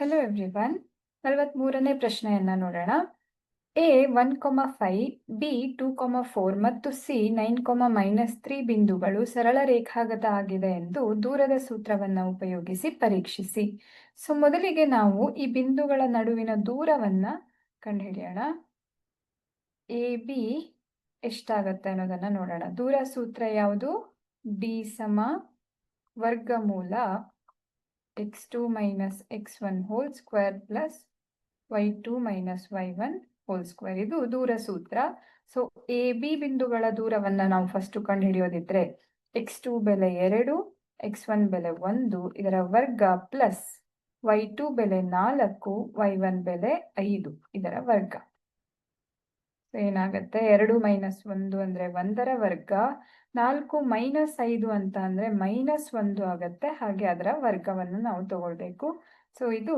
Hello everyone ನಲವತ್ಮೂರನೇ ಪ್ರಶ್ನೆಯನ್ನ ನೋಡೋಣ. A one comma five B two comma four ಮತ್ತು C nine comma minus three ಬಿಂದುಗಳು ಸರಳ ರೇಖಾಗತ ಆಗಿದೆ ಎಂದು ದೂರದ ಸೂತ್ರವನ್ನು ಉಪಯೋಗಿಸಿ ಪರೀಕ್ಷಿಸಿ. ಸೊ ಮೊದಲಿಗೆ ನಾವು ಈ ಬಿಂದುಗಳ ನಡುವಿನ ದೂರವನ್ನು ಕಂಡುಹಿಡಿಯೋಣ. ಎ ಬಿ ಎಷ್ಟಾಗತ್ತೆ ಅನ್ನೋದನ್ನ ನೋಡೋಣ. ದೂರ ಸೂತ್ರ ಯಾವುದು? ಡಿ ಸಮ ವರ್ಗಮೂಲ X two minus X one whole square plus Y two minus Y one whole square ಇದು ದೂರ ಸೂತ್ರ. ಸೊ ಎ ಬಿ ಬಿಂದುಗಳ ದೂರವನ್ನ ನಾವು ಫಸ್ಟ್ ಕಂಡುಹಿಡಿಯೋದಿದ್ರೆ ಎಕ್ಸ್ ಟು ಬೆಲೆ ಎರಡು ಎಕ್ಸ್ ಒನ್ ಬೆಲೆ ಒಂದು, ಇದರ ವರ್ಗ ಪ್ಲಸ್ ವೈ ಟು ಬೆಲೆ ನಾಲ್ಕು ವೈ ಒನ್ ಬೆಲೆ ಐದು, ಇದರ ವರ್ಗ. ಏನಾಗತ್ತೆ? ಎರಡು ಮೈನಸ್ ಒಂದು ಅಂದ್ರೆ ಒಂದರ ವರ್ಗ. ನಾಲ್ಕು ಮೈನಸ್ ಐದು ಅಂತ ಅಂದ್ರೆ ಮೈನಸ್ ಒಂದು ಆಗತ್ತೆ. ಹಾಗೆ ಅದರ ವರ್ಗವನ್ನು ನಾವು ತಗೊಳ್ಬೇಕು. ಸೊ ಇದು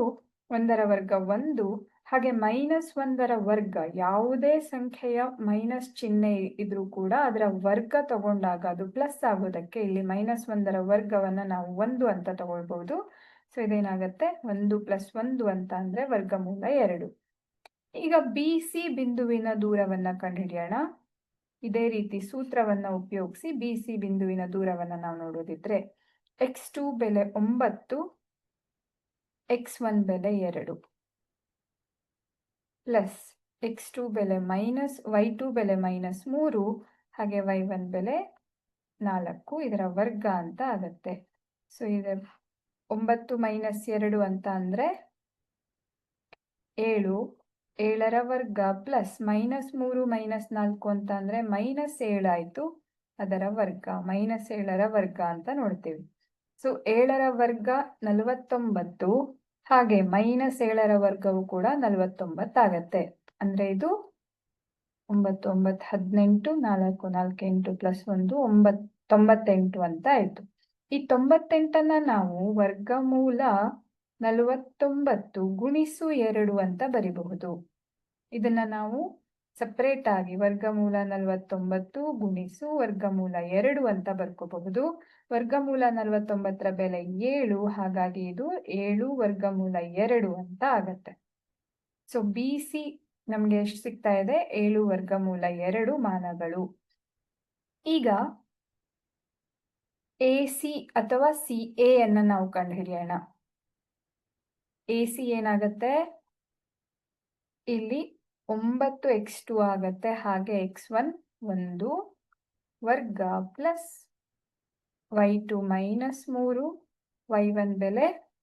ಒಂದರ ವರ್ಗ ಒಂದು. ಹಾಗೆ ಮೈನಸ್ ಒಂದರ ವರ್ಗ ಯಾವುದೇ ಸಂಖ್ಯೆಯ ಮೈನಸ್ ಚಿಹ್ನೆ ಇದ್ರೂ ಕೂಡ ಅದರ ವರ್ಗ ತಗೊಂಡಾಗ ಅದು ಪ್ಲಸ್ ಆಗೋದಕ್ಕೆ ಇಲ್ಲಿ ಮೈನಸ್ ಒಂದರ ವರ್ಗವನ್ನ ನಾವು ಒಂದು ಅಂತ ತಗೊಳ್ಬಹುದು ಸೊ ಇದೇನಾಗತ್ತೆ? ಒಂದು ಪ್ಲಸ್ ಒಂದು ಅಂತ ಅಂದ್ರೆ ವರ್ಗಮೂಲ ಎರಡು. ಈಗ ಬಿ ಸಿ ಬಿಂದುವಿನ ದೂರವನ್ನ ಕಂಡುಹಿಡಿಯೋಣ. ಇದೇ ರೀತಿ ಸೂತ್ರವನ್ನು ಉಪಯೋಗಿಸಿ ಬಿ ಸಿ ಬಿಂದುವಿನ ದೂರವನ್ನು ನಾವು ನೋಡೋದಿದ್ರೆ ಎಕ್ಸ್ ಟೂ ಬೆಲೆ ಒಂಬತ್ತು ಎಕ್ಸ್ ಒನ್ ಬೆಲೆ ಎರಡು. ಪ್ಲಸ್ ಎಕ್ಸ್ ಟು ಬೆಲೆ ಮೈನಸ್ ವೈ ಟೂ ಬೆಲೆ ಮೈನಸ್ ಮೂರು, ಹಾಗೆ ವೈ ಒನ್ ಬೆಲೆ ನಾಲ್ಕು, ಇದರ ವರ್ಗ ಅಂತ ಆಗತ್ತೆ. ಸೊ ಇದೆ ಒಂಬತ್ತು ಮೈನಸ್ ಎರಡು ಅಂತ ಅಂದರೆ ಏಳು ಏಳರ ವರ್ಗ ಪ್ಲಸ್ ಮೈನಸ್ ಮೂರು ಮೈನಸ್ ನಾಲ್ಕು ಅಂತ ಅಂದ್ರೆ ಮೈನಸ್ ಏಳಾಯ್ತು ಅದರ ವರ್ಗ, ಮೈನಸ್ ಏಳರ ವರ್ಗ ಅಂತ ನೋಡ್ತೀವಿ. ಸೊ ಏಳರ ವರ್ಗ ನಲವತ್ತೊಂಬತ್ತು, ಹಾಗೆ ಮೈನಸ್ ಏಳರ ವರ್ಗವು ಕೂಡ ನಲವತ್ತೊಂಬತ್ತಾಗತ್ತೆ ಅಂದ್ರೆ ಇದು ಒಂಬತ್ತು ಒಂಬತ್ತು ಹದಿನೆಂಟು, ನಾಲ್ಕು ನಾಲ್ಕು ಎಂಟು ಪ್ಲಸ್ ಒಂದು, ಒಂಬತ್, ತೊಂಬತ್ತೆಂಟು ಅಂತ ಆಯ್ತು. ಈ ತೊಂಬತ್ತೆಂಟನ್ನ ನಾವು ವರ್ಗಮೂಲ ನಲವತ್ತೊಂಬತ್ತು ಗುಣಿಸು ಎರಡು ಅಂತ ಬರಿಬಹುದು. ಇದನ್ನ ನಾವು ಸಪ್ರೇಟ್ ಆಗಿ ವರ್ಗಮೂಲ ನಲವತ್ತೊಂಬತ್ತು ಗುಣಿಸು ವರ್ಗಮೂಲ ಎರಡು ಅಂತ ಬರ್ಕೋಬಹುದು. ವರ್ಗಮೂಲ ನಲವತ್ತೊಂಬತ್ತರ ಬೆಲೆ ಏಳು, ಹಾಗಾಗಿ ಇದು ಏಳು ವರ್ಗಮೂಲ ಎರಡು ಅಂತ ಆಗತ್ತೆ. ಸೊ ಬಿ ಸಿ ನಮ್ಗೆ ಎಷ್ಟು ಸಿಗ್ತಾ ಇದೆ? ಏಳು ವರ್ಗಮೂಲ ಎರಡು ಮಾನಗಳು. ಈಗ ಎ ಸಿ ಅಥವಾ ಸಿ ಎ ಅನ್ನ ನಾವು ಕಂಡುಹಿಡಿಯೋಣ. ಎ ಸಿ ಏನಾಗತ್ತೆ? ಇಲ್ಲಿ ಒಂಬತ್ತು ಎಕ್ಸ್ ಟು ಆಗತ್ತೆ, ಹಾಗೆ ಎಕ್ಸ್ ಒನ್ ಒಂದು ವರ್ಗ ಪ್ಲಸ್ ವೈ ಟು ಮೈನಸ್ ಮೂರು, ವೈ ಒನ್ ಬೆಲೆ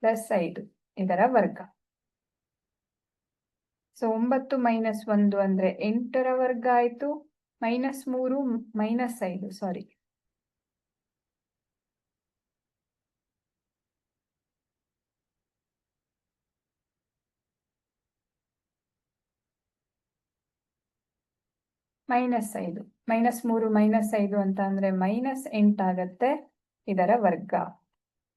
ಪ್ಲಸ್ ಐದು, ಇದರ ವರ್ಗ. ಸೊ, ಒಂಬತ್ತು ಮೈನಸ್ ಒಂದು ಅಂದ್ರೆ ಎಂಟರ ವರ್ಗ ಆಯ್ತು, ಮೈನಸ್ ಮೂರು, ಮೈನಸ್ ಐದು, ಸಾರಿ. ಮೈನಸ್ ಐದು. ಮೈನಸ್ ಮೂರು, ಮೈನಸ್ ಐದು ಅಂತ ಅಂದ್ರೆ ಮೈನಸ್ ಎಂಟಾಗತ್ತೆ ಇದರ ವರ್ಗ.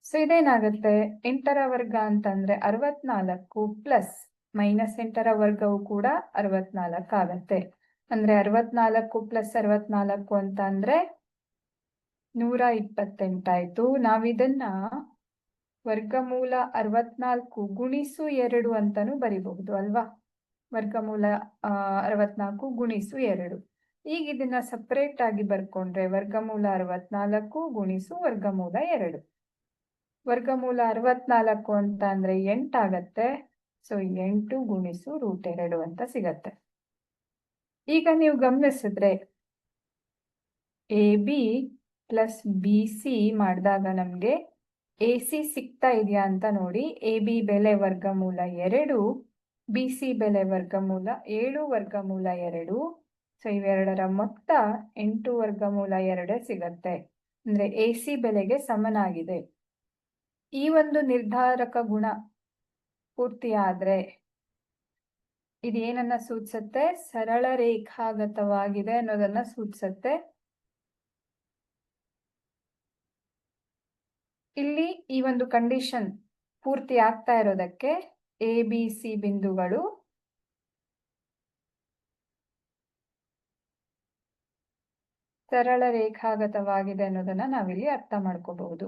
ಸೊ ಇದೇನಾಗತ್ತೆ? ಎಂಟರ ವರ್ಗ ಅಂತಂದ್ರೆ ಅರವತ್ನಾಲ್ಕು ಪ್ಲಸ್ ಮೈನಸ್ ಎಂಟರ ವರ್ಗವು ಕೂಡ ಅರವತ್ನಾಲ್ಕು ಆಗತ್ತೆ. ಅಂದ್ರೆ ಅರವತ್ನಾಲ್ಕು ಪ್ಲಸ್ ಅರವತ್ನಾಲ್ಕು ಅಂತ ಅಂದ್ರೆ ನೂರ ಇಪ್ಪತ್ತೆಂಟಾಯ್ತು ನಾವಿದನ್ನ ವರ್ಗಮೂಲ ಅರವತ್ನಾಲ್ಕು ಗುಣಿಸು ಎರಡು ಅಂತಾನು ಬರಿಬಹುದು ಅಲ್ವಾ? ವರ್ಗಮೂಲ ಅರವತ್ನಾಲ್ಕು ಗುಣಿಸು ಎರಡು. ಈಗ ಇದನ್ನ ಸಪರೇಟ್ ಆಗಿ ಬರ್ಕೊಂಡ್ರೆ ವರ್ಗಮೂಲ ಅರವತ್ನಾಲ್ಕು ಗುಣಿಸು ವರ್ಗಮೂಲ ಎರಡು. ವರ್ಗಮೂಲ ಅರವತ್ನಾಲ್ಕು ಅಂತ ಅಂದ್ರೆ ಎಂಟಾಗತ್ತೆ ಸೊ ಎಂಟು ಗುಣಿಸು ರೂಟ್ ಎರಡು ಅಂತ ಸಿಗತ್ತೆ. ಈಗ ನೀವು ಗಮನಿಸಿದ್ರೆ A B plus B C ಮಾಡಿದಾಗ ನಮ್ಗೆ ಎ ಸಿ ಸಿಗ್ತಾ ಇದೆಯಾ ಅಂತ ನೋಡಿ. ಎ ಬಿ ಬೆಲೆ ವರ್ಗಮೂಲ ಎರಡು ಬಿ ಸಿ ಬೆಲೆ ವರ್ಗಮೂಲ ಏಳು, ವರ್ಗಮೂಲ ಎರಡು. ಸೊ ಇವೆರಡರ ಮೊತ್ತ ಎಂಟು, ವರ್ಗಮೂಲ ಎರಡೇ ಸಿಗತ್ತೆ. ಅಂದ್ರೆ ಎ ಸಿ ಬೆಲೆಗೆ ಸಮನಾಗಿದೆ. ಈ ಒಂದು ನಿರ್ಧಾರಕ ಗುಣ ಪೂರ್ತಿಯಾದ್ರೆ ಇದೇನನ್ನ ಸೂಚಿಸುತ್ತೆ? ಸರಳ ರೇಖಾಗತವಾಗಿದೆ ಅನ್ನೋದನ್ನ ಸೂಚಿಸುತ್ತೆ. ಇಲ್ಲಿ ಈ ಒಂದು ಕಂಡೀಷನ್ ಪೂರ್ತಿ ಆಗ್ತಾ ಇರೋದಕ್ಕೆ ಎ ಬಿ ಬಿಂದುಗಳು. ಸರಳ ರೇಖಾಗತವಾಗಿದೆ ಅನ್ನೋದನ್ನ ನಾವಿಲ್ಲಿ ಅರ್ಥ ಮಾಡ್ಕೋಬಹುದು.